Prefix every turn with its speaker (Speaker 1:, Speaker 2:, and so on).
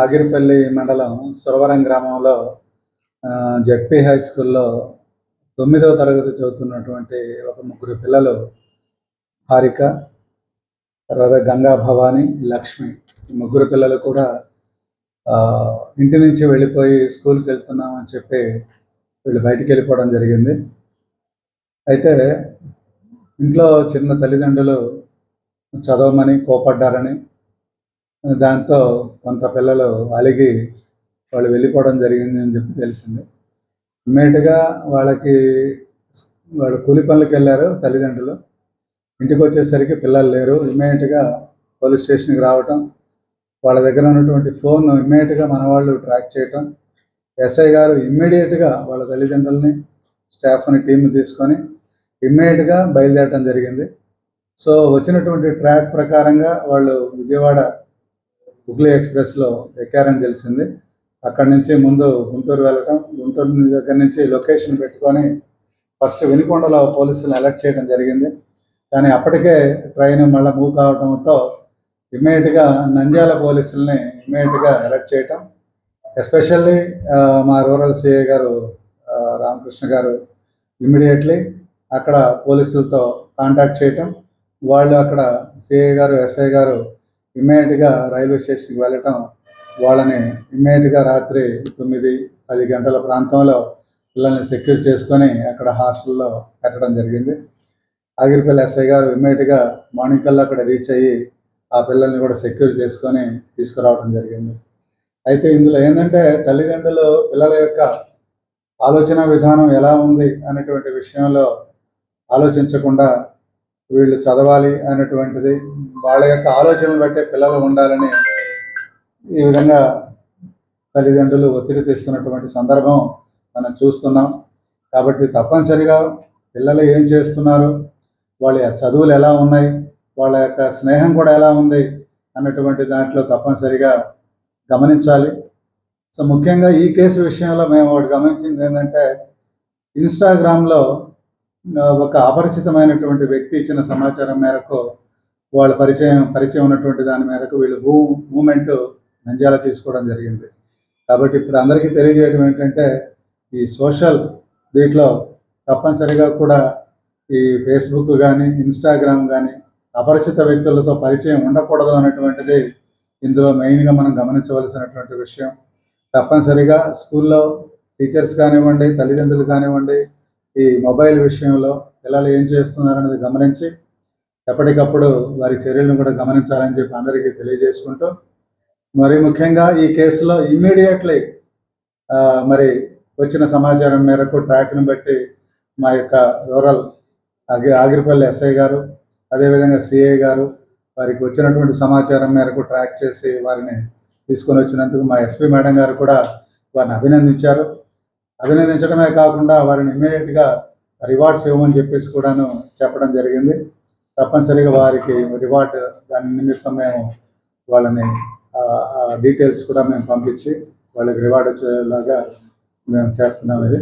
Speaker 1: ఆగిరిపల్లి మండలం సురవరం గ్రామంలో ZP high స్కూల్లో తొమ్మిదవ తరగతి చదువుతున్నటువంటి ఒక ముగ్గురు పిల్లలు హారిక తర్వాత గంగా భవాని లక్ష్మి. ఈ ముగ్గురు పిల్లలు కూడా ఇంటి నుంచి వెళ్ళిపోయి స్కూల్కి వెళ్తున్నాం అని చెప్పి వీళ్ళు బయటికి వెళ్ళిపోవడం జరిగింది. అయితే ఇంట్లో చిన్న తల్లిదండ్రులు చదవమని కోపడ్డారని దాంతో కొంత పిల్లలు అలిగి వాళ్ళు వెళ్ళిపోవడం జరిగింది అని చెప్పి తెలిసింది. ఇమ్మీడియట్గా వాళ్ళకి వాళ్ళు కూలి పనులకు వెళ్ళారు తల్లిదండ్రులు. ఇంటికి వచ్చేసరికి పిల్లలు లేరు. ఇమ్మీడియట్గా పోలీస్ స్టేషన్కి రావటం వాళ్ళ దగ్గర ఉన్నటువంటి ఫోన్ ఇమ్మీడియట్గా మన వాళ్ళు ట్రాక్ చేయటం ఎస్ఐ గారు ఇమ్మీడియట్గా వాళ్ళ తల్లిదండ్రులని స్టాఫ్ని టీంని తీసుకొని ఇమ్మీడియట్గా బయలుదేరటం జరిగింది. సో వచ్చినటువంటి ట్రాక్ ప్రకారంగా వాళ్ళు విజయవాడ హుగ్లీ ఎక్స్ప్రెస్లో ఎక్కారని తెలిసింది. అక్కడి నుంచి ముందు గుంటూరు వెళ్ళటం గుంటూరు దగ్గర నుంచి లొకేషన్ పెట్టుకొని ఫస్ట్ వినుకొండలో పోలీసులు అలర్ట్ చేయడం జరిగింది. కానీ అప్పటికే ట్రైన్ మళ్ళీ మూవ్ కావడంతో ఇమ్మీడియట్గా నంద్యాల పోలీసుల్ని ఇమ్మీడియట్గా అలర్ట్ చేయటం. ఎస్పెషల్లీ మా రూరల్ సిఐ గారు రామకృష్ణ గారు ఇమ్మీడియట్లీ అక్కడ పోలీసులతో కాంటాక్ట్ చేయటం. వాళ్ళు అక్కడ సిఐ గారు ఎస్ఐ గారు ఇమ్మీడియట్గా రైల్వే స్టేషన్కి వెళ్ళటం వాళ్ళని ఇమ్మీడియట్గా రాత్రి తొమ్మిది పది గంటల ప్రాంతంలో పిల్లల్ని సెక్యూర్ చేసుకొని అక్కడ హాస్టల్లో పెట్టడం జరిగింది. ఆగిరిపల్లి ఎస్ఐ గారు ఇమ్మీడియట్గా మార్నింగ్ కల్లా అక్కడ రీచ్ అయ్యి ఆ పిల్లల్ని కూడా సెక్యూర్ చేసుకొని తీసుకురావడం జరిగింది. అయితే ఇందులో ఏంటంటే తల్లిదండ్రులు పిల్లల యొక్క ఆలోచన విధానం ఎలా ఉంది అనేటువంటి విషయంలో ఆలోచించకుండా వీళ్ళు చదవాలి అనేటువంటిది వాళ్ళ యొక్క ఆలోచనలు బట్టే పిల్లలు ఉండాలని ఈ విధంగా తల్లిదండ్రులు ఒత్తిడి తెస్తున్నటువంటి సందర్భం మనం చూస్తున్నాం. కాబట్టి తప్పనిసరిగా పిల్లలు ఏం చేస్తున్నారు వాళ్ళ చదువులు ఎలా ఉన్నాయి వాళ్ళ యొక్క స్నేహం కూడా ఎలా ఉంది అన్నటువంటి దాంట్లో తప్పనిసరిగా గమనించాలి. సో ముఖ్యంగా ఈ కేసు విషయంలో మేము ఒకటి గమనించింది ఏంటంటే ఇన్స్టాగ్రామ్లో ఒక అపరిచితమైనటువంటి వ్యక్తి ఇచ్చిన సమాచారం మేరకు వాళ్ళ పరిచయం పరిచయం ఉన్నటువంటి దాని మేరకు వీళ్ళు మూ మూమెంట్ నంజాల తీసుకోవడం జరిగింది. కాబట్టి ఇప్పుడు అందరికీ తెలియజేయడం ఏంటంటే ఈ సోషల్ దీంట్లో తప్పనిసరిగా కూడా ఈ ఫేస్బుక్ కానీ ఇన్స్టాగ్రామ్ కానీ అపరిచిత వ్యక్తులతో పరిచయం ఉండకూడదు అనేటువంటిది ఇందులో మెయిన్గా మనం గమనించవలసినటువంటి విషయం. తప్పనిసరిగా స్కూల్లో టీచర్స్ కానివ్వండి తల్లిదండ్రులు కానివ్వండి ఈ మొబైల్ విషయంలో పిల్లలు ఏం చేస్తున్నారనేది గమనించి ఎప్పటికప్పుడు వారి చర్యలను కూడా గమనించాలని చెప్పి అందరికీ తెలియజేసుకుంటూ మరి ముఖ్యంగా ఈ కేసులో ఇమ్మీడియట్లీ మరి వచ్చిన సమాచారం మేరకు ట్రాక్ను బట్టి మా యొక్క రూరల్ ఆగి ఆగిరిపల్లి ఎస్ఐ గారు అదేవిధంగా సిఐ గారు వారికి వచ్చినటువంటి సమాచారం మేరకు ట్రాక్ చేసి వారిని తీసుకొని వచ్చినందుకు మా ఎస్పీ మేడం గారు కూడా వారిని అభినందించారు. అభినందించడమే కాకుండా వారిని ఇమ్మీడియట్గా రివార్డ్స్ ఇవ్వమని చెప్పేసి కూడాను చెప్పడం జరిగింది. తప్పనిసరిగా వారికి రివార్డ్ దాని నిమిత్తం మేము వాళ్ళని డీటెయిల్స్ కూడా మేము పంపించి వాళ్ళకి రివార్డ్ వచ్చేలాగా మేము చేస్తున్నాం ఇది.